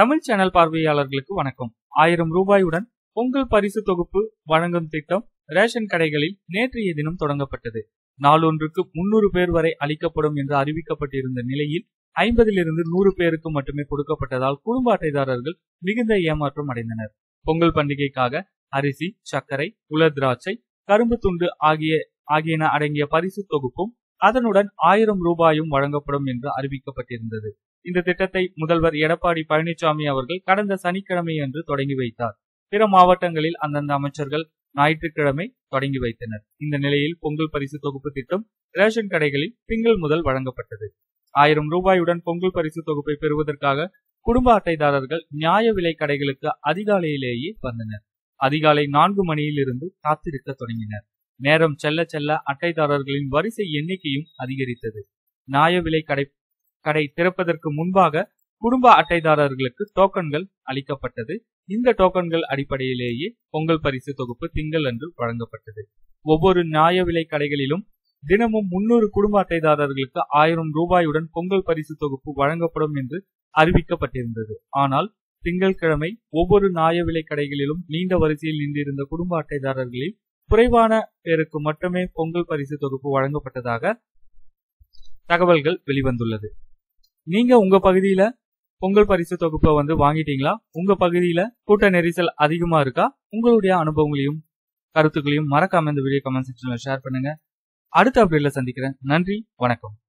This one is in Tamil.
தமிழ் சேனல் பார்வையாளர்களுக்கு வணக்கம். ஆயிரம் ரூபாயுடன் பொங்கல் பரிசு தொகுப்பு வழங்கும் திட்டம் ரேஷன் கடைகளில் நேற்றைய தினம் தொடங்கப்பட்டது. நாளொன்றுக்கு முன்னூறு பேர் வரை அளிக்கப்படும் என்று அறிவிக்கப்பட்டிருந்த நிலையில் ஐம்பதிலிருந்து நூறு பேருக்கு மட்டுமே கொடுக்கப்பட்டதால் குடும்ப அட்டைதாரர்கள் மிகுந்த ஏமாற்றம் அடைந்தனர். பொங்கல் பண்டிகைக்காக அரிசி சர்க்கரை உலர் திராட்சை கரும்பு துண்டு ஆகிய ஆகியன அடங்கிய பரிசு தொகுப்பும் அதனுடன் ஆயிரம் ரூபாயும் வழங்கப்படும் என்று அறிவிக்கப்பட்டிருந்தது. இந்த திட்டத்தை முதல்வர் எடப்பாடி பழனிசாமி அவர்கள் கடந்த சனிக்கிழமை அன்று தொடங்கி வைத்தார். பிற மாவட்டங்களில் அந்தந்த அமைச்சர்கள் ஞாயிற்றுக்கிழமை தொடங்கி வைத்தனர். இந்த நிலையில் பொங்கல் பரிசு தொகுப்பு திட்டம் ரேஷன் கடைகளில் திங்கள் முதல் வழங்கப்பட்டது. ஆயிரம் ரூபாயுடன் பொங்கல் பரிசு தொகுப்பை பெறுவதற்காக குடும்ப அட்டைதாரர்கள் நியாய விலை கடைகளுக்கு அதிகாலையிலேயே வந்தனர். அதிகாலை நான்கு மணியிலிருந்து காத்திருக்க தொடங்கினர். நேரம் செல்ல செல்ல அட்டைதாரர்களின் வரிசை எண்ணிக்கையும் அதிகரித்தது. நியாய விலை கடை கடை திறப்பதற்கு முன்பாக குடும்ப அட்டைதாரர்களுக்கு டோக்கன்கள் அளிக்கப்பட்டது. இந்த டோக்கன்கள் அடிப்படையிலேயே பொங்கல் பரிசு தொகுப்பு திங்கள் அன்று வழங்கப்பட்டது. ஒவ்வொரு நியாய விலை கடைகளிலும் தினமும் முன்னூறு குடும்ப அட்டைதாரர்களுக்கு ஆயிரம் ரூபாயுடன் பொங்கல் பரிசு தொகுப்பு வழங்கப்படும் என்று அறிவிக்கப்பட்டிருந்தது. ஆனால் திங்கட்கிழமை ஒவ்வொரு நியாய விலை கடைகளிலும் நீண்ட வரிசையில் நின்றிருந்த குடும்ப அட்டைதாரர்களில் குறைவான பேருக்கு மட்டுமே பொங்கல் பரிசு தொகுப்பு வழங்கப்பட்டதாக தகவல்கள் வெளிவந்துள்ளது. நீங்க உங்க பகுதியில பொங்கல் பரிசு தொகுப்பை வந்து வாங்கிட்டீங்களா? உங்க பகுதியில கூட்ட நெரிசல் அதிகமா இருக்கா? உங்களுடைய அனுபவங்களையும் கருத்துக்களையும் மறக்காம இந்த வீடியோ கமெண்ட் செக்ஷன்ல ஷேர் பண்ணுங்க. அடுத்த அப்டேட்ல சந்திக்கிறேன். நன்றி வணக்கம்.